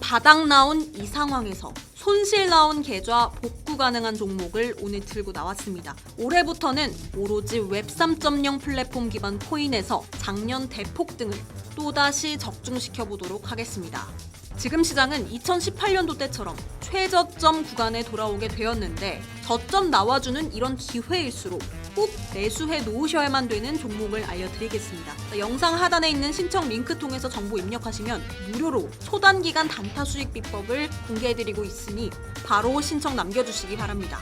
바닥 나온 이 상황에서 손실 나온 계좌 복구 가능한 종목을 오늘 들고 나왔습니다. 올해부터는 오로지 웹 3.0 플랫폼 기반 코인에서 작년 대폭등을 또다시 적중시켜 보도록 하겠습니다. 지금 시장은 2018년도 때처럼 최저점 구간에 돌아오게 되었는데 저점 나와주는 이런 기회일수록 꼭 매수해 놓으셔야만 되는 종목을 알려드리겠습니다. 영상 하단에 있는 신청 링크 통해서 정보 입력하시면 무료로 초단기간 단타 수익 비법을 공개해드리고 있으니 바로 신청 남겨주시기 바랍니다.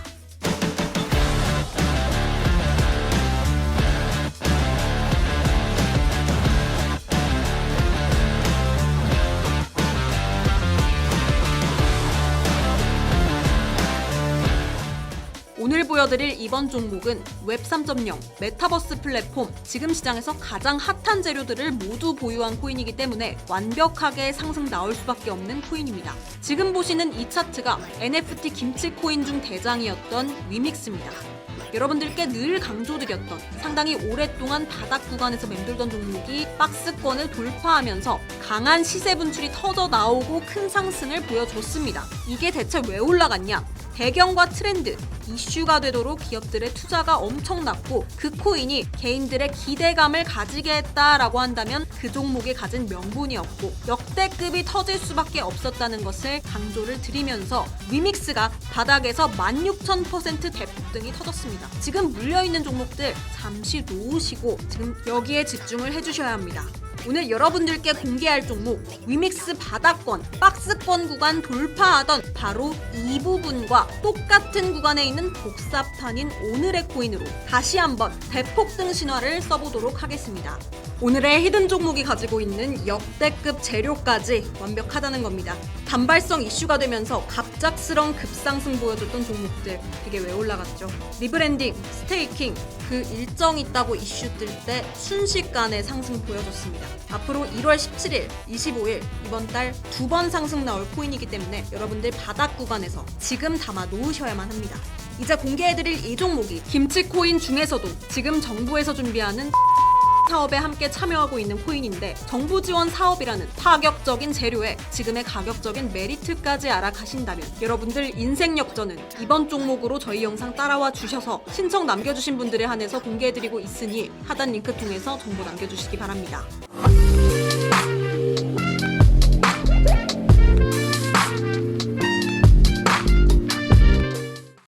오늘 보여드릴 이번 종목은 웹 3.0 메타버스 플랫폼 지금 시장에서 가장 핫한 재료들을 모두 보유한 코인이기 때문에 완벽하게 상승 나올 수밖에 없는 코인입니다. 지금 보시는 이 차트가 NFT 김치 코인 중 대장이었던 위믹스입니다. 여러분들께 늘 강조드렸던 상당히 오랫동안 바닥 구간에서 맴돌던 종목이 박스권을 돌파하면서 강한 시세 분출이 터져 나오고 큰 상승을 보여줬습니다. 이게 대체 왜 올라갔냐? 배경과 트렌드, 이슈가 되도록 기업들의 투자가 엄청났고 그 코인이 개인들의 기대감을 가지게 했다라고 한다면 그 종목이 가진 명분이었고 역대급이 터질 수밖에 없었다는 것을 강조를 드리면서 위믹스가 바닥에서 16,000% 대폭등이 터졌습니다. 지금 물려있는 종목들 잠시 놓으시고 지금 여기에 집중을 해주셔야 합니다. 오늘 여러분들께 공개할 종목 위믹스 바닥권, 박스권 구간 돌파하던 바로 이 부분과 똑같은 구간에 있는 복사판인 오늘의 코인으로 다시 한번 대폭등 신화를 써보도록 하겠습니다. 오늘의 히든 종목이 가지고 있는 역대급 재료까지 완벽하다는 겁니다. 단발성 이슈가 되면서 갑작스런 급상승 보여줬던 종목들 되게 왜 올라갔죠? 리브랜딩, 스테이킹 그 일정 있다고 이슈 뜰 때 순식간에 상승 보여줬습니다. 앞으로 1월 17일, 25일 이번 달 두 번 상승 나올 코인이기 때문에 여러분들 바닥 구간에서 지금 담아 놓으셔야만 합니다. 이제 공개해드릴 이 종목이 김치 코인 중에서도 지금 정부에서 준비하는 사업에 함께 참여하고 있는 코인인데 정부 지원 사업이라는 파격적인 재료에 지금의 가격적인 메리트까지 알아가신다면 여러분들 인생 역전은 이번 종목으로 저희 영상 따라와 주셔서 신청 남겨주신 분들에 한해서 공개해드리고 있으니 하단 링크 통해서 정보 남겨주시기 바랍니다.